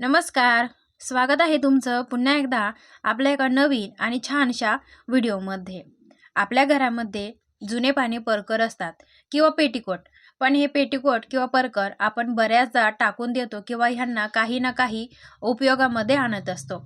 नमस्कार. स्वागत आहे तुमचं पुन्हा एकदा आपल्या एका नवीन आणि छानशा व्हिडिओमध्ये. आपल्या घरामध्ये जुने पाणी परकर असतात किंवा पेटीकोट. पण हे पेटीकोट किंवा परकर आपण बऱ्याचदा टाकून देतो किंवा ह्यांना काही ना काही उपयोगामध्ये आणत असतो.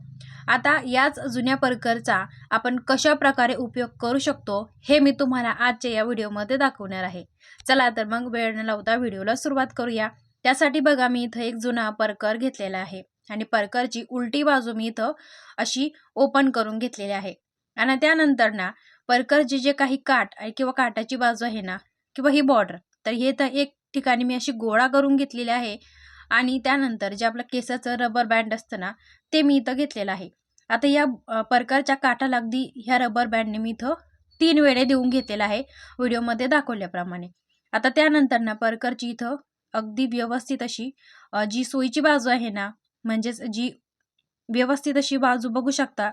आता याच जुन्या परकरचा आपण कशा प्रकारे उपयोग करू शकतो हे मी तुम्हाला आजच्या या व्हिडिओमध्ये दाखवणार आहे. चला तर मग वेळ न लावता व्हिडिओला सुरुवात करूया. त्यासाठी बघा मी इथं एक जुना परकर घेतलेला आहे. आणि परकरची उलटी बाजू मी इथं अशी ओपन करून घेतलेली आहे. आणि त्यानंतर ना परकरची जे काही काठ किंवा काठाची बाजू आहे ना किंवा ही बॉर्डर तर हे तर एक ठिकाणी मी अशी गोळा करून घेतलेली आहे. आणि त्यानंतर जे आपलं केसाचं रबर बँड असतं ना ते मी इथं घेतलेलं आहे. आता या परकरच्या काठाला अगदी ह्या रबर बँडने मी इथं तीन वेळे देऊन घेतलेला आहे. व्हिडिओमध्ये दाखवल्याप्रमाणे. आता त्यानंतर ना परकरची इथं अगदी व्यवस्थित अशी जी सोयीची बाजू आहे ना म्हणजेच जी व्यवस्थित अशी बाजू बघू शकता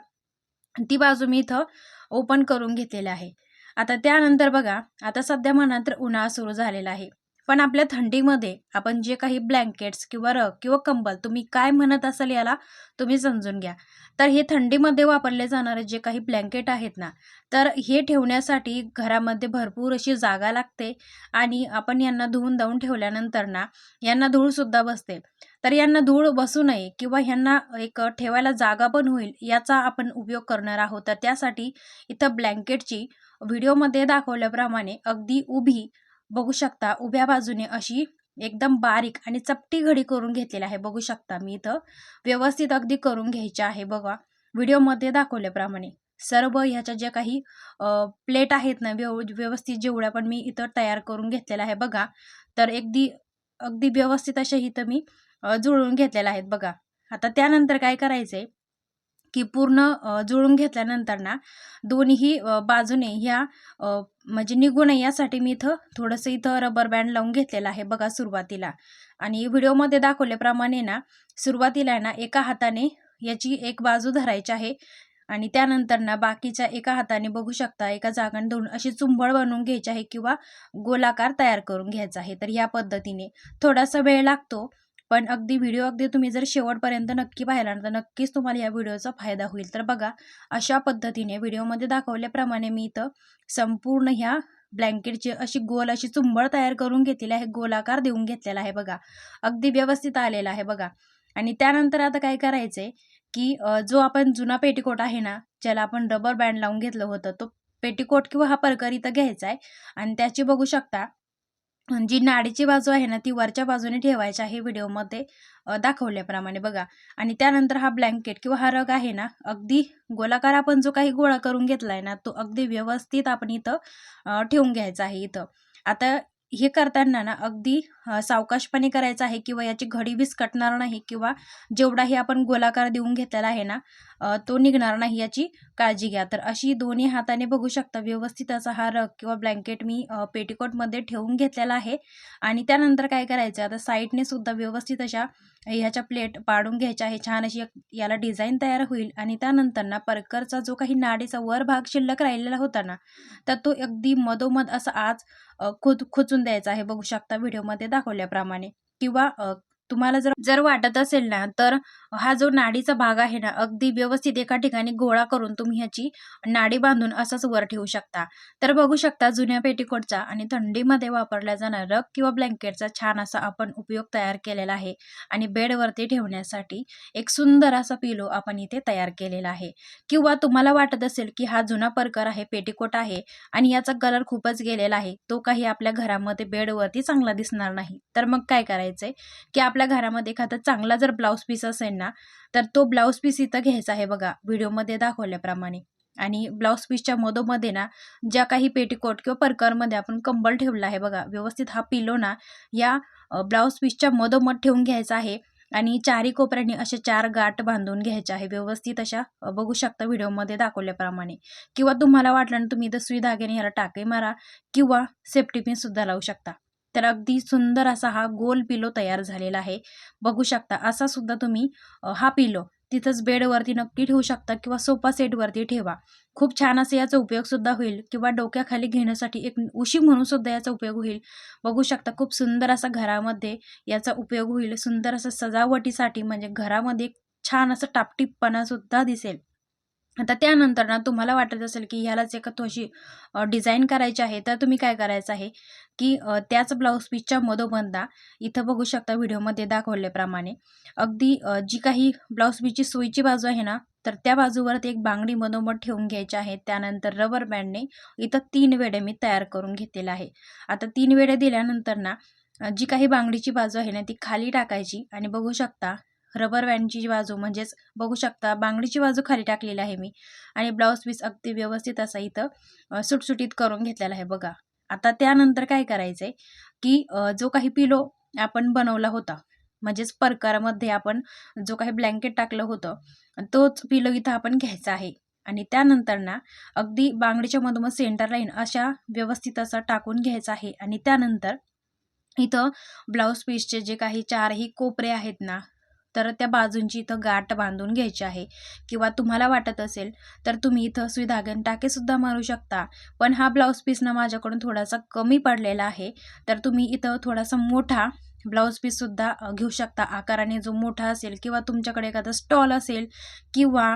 ती बाजू मी इथं ओपन करून घेतलेली आहे. आता त्यानंतर बघा आता सध्या म्हणा तर उन्हाळा सुरू झालेला आहे. पण आपल्या थंडीमध्ये आपण जे काही ब्लँकेट्स किंवा रग किंवा कंबल तुम्ही काय म्हणत असाल याला तुम्ही समजून घ्या. तर हे थंडीमध्ये वापरले जाणारे जे काही ब्लँकेट आहेत ना तर हे ठेवण्यासाठी घरामध्ये भरपूर अशी जागा लागते आणि आपण यांना धुवून धावून ठेवल्यानंतर ना यांना धूळसुद्धा बसते. तर यांना धूळ बसू नये किंवा ह्यांना एक ठेवायला जागा पण होईल याचा आपण उपयोग करणार आहोत. तर त्यासाठी इथं ब्लँकेटची व्हिडिओमध्ये दाखवल्याप्रमाणे अगदी उभी बघू शकता उभ्या बाजूने अशी एकदम बारीक आणि चपटी घडी करून घेतलेली आहे. बघू शकता मी इथं व्यवस्थित अगदी करून घ्यायची आहे. बघा व्हिडिओमध्ये दाखवल्याप्रमाणे सर्व ह्याच्या ज्या काही प्लेट आहेत ना व्यव व्यवस्थित जेवढ्या पण मी इथं तयार करून घेतलेल्या आहे बघा. तर अगदी अगदी व्यवस्थित अशा इथं मी जुळवून घेतलेल्या आहेत बघा. आता त्यानंतर काय करायचं आहे की पूर्ण जुळून घेतल्यानंतर ना दोन्ही बाजूने ह्या म्हणजे निघू नये यासाठी मी इथं थोडंसं इथं रबर बँड लावून घेतलेलं आहे बघा सुरुवातीला. आणि व्हिडिओमध्ये दाखवल्याप्रमाणे ना सुरुवातीला आहे ना एका हाताने याची एक बाजू धरायची आहे आणि त्यानंतर ना बाकीच्या एका हाताने बघू शकता एका जागाने धरून अशी चुंबळ बनवून घ्यायची आहे किंवा गोलाकार तयार करून घ्यायचा आहे. तर ह्या पद्धतीने थोडासा वेळ लागतो. पण अगदी व्हिडिओ अगदी तुम्ही जर शेवटपर्यंत नक्की पाहिला ना तर नक्कीच तुम्हाला या व्हिडिओचा फायदा होईल. तर बघा अशा पद्धतीने व्हिडिओमध्ये दाखवल्याप्रमाणे मी इथं संपूर्ण ह्या ब्लँकेटची अशी गोल अशी चुंबळ तयार करून घेतलेली आहे गोलाकार देऊन घेतलेला आहे बघा. अगदी व्यवस्थित आलेला आहे बघा. आणि त्यानंतर आता काय करायचं आहे की जो आपण जुना पेटीकोट आहे ना ज्याला आपण रबर बँड लावून घेतलं होतं तो पेटीकोट किंवा हा परकर इथं घ्यायचा आहे. आणि त्याची बघू शकता जी नाडीची बाजू आहे ना ती वरच्या बाजूने ठेवायची आहे व्हिडिओमध्ये दाखवल्याप्रमाणे बघा. आणि त्यानंतर हा ब्लँकेट किंवा हा रग आहे ना अगदी गोलाकार आपण जो काही गोळा करून घेतला आहे ना तो अगदी व्यवस्थित आपण इथं ठेवून घ्यायचा आहे इथं. आता हे करताना ना अगदी सावकाशपणे करायचं आहे किंवा याची घडी विस्कटणार नाही किंवा जेवढाही आपण गोलाकार देऊन घेतलेला आहे ना तो निघणार नाही याची काळजी घ्या. तर अशी दोन्ही हाताने बघू शकता व्यवस्थित असा हा रग किंवा ब्लँकेट मी पेटीकोटमध्ये ठेवून घेतलेला आहे. आणि त्यानंतर काय करायचं आता साईडने सुद्धा व्यवस्थित अशा ह्याच्या प्लेट पाडून घ्यायच्या आहे. छान अशी एक याला डिझाईन तयार होईल. आणि त्यानंतर ना परकरचा जो काही नाडीचा वर भाग शिल्लक राहिलेला होता ना तर तो अगदी मधोमध असा आज खुद खुचून द्यायचा आहे. बघू शकता व्हिडिओमध्ये दाखवल्याप्रमाणे. किंवा तुम्हाला जर जर वाटत असेल ना तर हा जो नाडीचा भाग आहे ना अगदी व्यवस्थित एका ठिकाणी गोळा करून तुम्ही ह्याची नाडी बांधून असाच वर ठेवू शकता. तर बघू शकता जुन्या पेटीकोटचा आणि थंडीमध्ये वापरला जाणारा रग किंवा ब्लँकेटचा छान असा आपण उपयोग तयार केलेला आहे. आणि बेडवरती ठेवण्यासाठी एक सुंदर असा पिलो आपण इथे तयार केलेला आहे. किंवा तुम्हाला वाटत असेल की हा जुना परकर आहे पेटीकोट आहे आणि याचा कलर खूपच गेलेला आहे तो काही आपल्या घरामध्ये बेडवरती चांगला दिसणार नाही. तर मग काय करायचंय की आपल्या आपल्या घरामध्ये एखादा चांगला जर ब्लाऊज पीस असेल ना तर तो ब्लाऊज पीस इथं घ्यायचा आहे बघा व्हिडिओमध्ये दाखवल्याप्रमाणे. आणि ब्लाऊज पीसच्या मधोमध्ये ना ज्या काही पेटीकोट किंवा परकरमध्ये आपण कंबल ठेवला आहे बघा व्यवस्थित हा पिलो ना या ब्लाऊज पीसच्या मधोमध ठेवून घ्यायचा आहे. आणि चारी कोपऱ्याने असे चार गाठ बांधून घ्यायचे आहे व्यवस्थित अशा बघू शकता व्हिडिओमध्ये दाखवल्याप्रमाणे. किंवा तुम्हाला वाटलं ना तुम्ही इथं सुई धाग्याने ह्याला टाके मारा किंवा सेफ्टी पिन सुद्धा लावू शकता. तर अगदी सुंदर असा हा गोल पिलो तयार झालेला आहे. बघू शकता असा सुद्धा तुम्ही हा पिलो तिथंच बेडवरती नक्की ठेवू शकता किंवा सोफा सेटवरती ठेवा. खूप छान असं याचा उपयोग सुद्धा होईल किंवा डोक्याखाली घेण्यासाठी एक उशी म्हणून सुद्धा याचा उपयोग होईल. बघू शकता खूप सुंदर असा घरामध्ये याचा उपयोग होईल. सुंदर असं सजावटीसाठी म्हणजे घरामध्ये एक छान असं टापटीपणा सुद्धा दिसेल. आता त्यानंतर ना तुम्हाला वाटत असेल की ह्यालाच एका थोशी डिझाईन करायची आहे तर तुम्ही काय करायचं आहे? की त्याच ब्लाऊज पीसच्या मधोमधना इथं बघू शकता व्हिडिओमध्ये दाखवल्याप्रमाणे. अगदी जी काही ब्लाऊज पीसची सोयीची बाजू आहे ना तर त्या बाजूवर एक बांगडी मधोमध ठेवून घ्यायची आहे. त्यानंतर रबर बँडने इथं तीन वेडे मी तयार करून घेतलेला आहे. आता तीन वेडे दिल्यानंतर ना जी काही बांगडीची बाजू आहे ना ती खाली टाकायची आणि बघू शकता रबर बँडची बाजू म्हणजेच बघू शकता बांगडीची बाजू खाली टाकलेली आहे मी. आणि ब्लाऊज पीस अगदी व्यवस्थित असा इथं सुटसुटीत करून घेतलेला आहे बघा. आता त्यानंतर काय करायचं आहे की जो काही पिलो आपण बनवला होता म्हणजेच परकारामध्ये आपण जो काही ब्लँकेट टाकलं होतं तोच पिलो इथं आपण घ्यायचा आहे. आणि त्यानंतर ना अगदी बांगडीच्या मधोमध सेंटर लाईन अशा व्यवस्थित असा टाकून घ्यायचा आहे. आणि त्यानंतर इथं ब्लाऊज पीसचे जे काही चारही कोपरे आहेत ना तर त्या बाजूंची इथं गाठ बांधून घ्यायची आहे. किंवा तुम्हाला वाटत असेल तर तुम्ही इथं सुई धाग्याने टाकेसुद्धा मारू शकता. पण हा ब्लाऊज पीस ना माझ्याकडून थोडासा कमी पडलेला आहे. तर तुम्ही इथं थोडासा मोठा ब्लाऊज पीससुद्धा घेऊ शकता. आकाराने जो मोठा असेल किंवा तुमच्याकडे एखादा स्टॉल असेल किंवा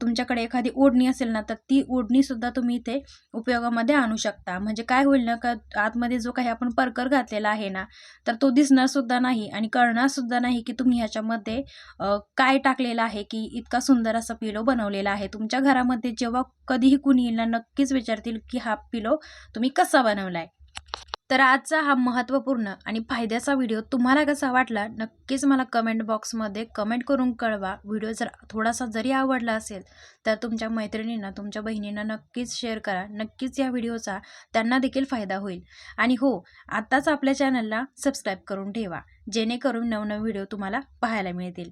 तुमच्याकडे एखादी ओढणी असेल ना तर ती ओढणीसुद्धा तुम्ही इथे उपयोगामध्ये आणू शकता. म्हणजे काय होईल ना का आतमध्ये जो काही आपण परकर घातलेला आहे ना तर तो दिसणारसुद्धा नाही आणि कळणारसुद्धा नाही की तुम्ही ह्याच्यामध्ये काय टाकलेलं आहे की इतका सुंदर असा पिलो बनवलेला आहे. तुमच्या घरामध्ये जेव्हा कधीही कुणी येईल ना नक्कीच विचारतील की हा पिलो तुम्ही कसा बनवला आहे तर आजचा हा महत्त्वपूर्ण आणि फायद्याचा व्हिडिओ तुम्हाला कसा वाटला नक्कीच मला कमेंट बॉक्समध्ये कमेंट करून कळवा. व्हिडिओ जर थोडासा जरी आवडला असेल तर तुमच्या मैत्रिणींना तुमच्या बहिणींना नक्कीच शेअर करा. नक्कीच या व्हिडिओचा त्यांना देखील फायदा होईल. आणि हो आत्ताच आपल्या चॅनलला सबस्क्राईब करून ठेवा. जेणेकरून नवनव व्हिडिओ तुम्हाला पाहायला मिळतील.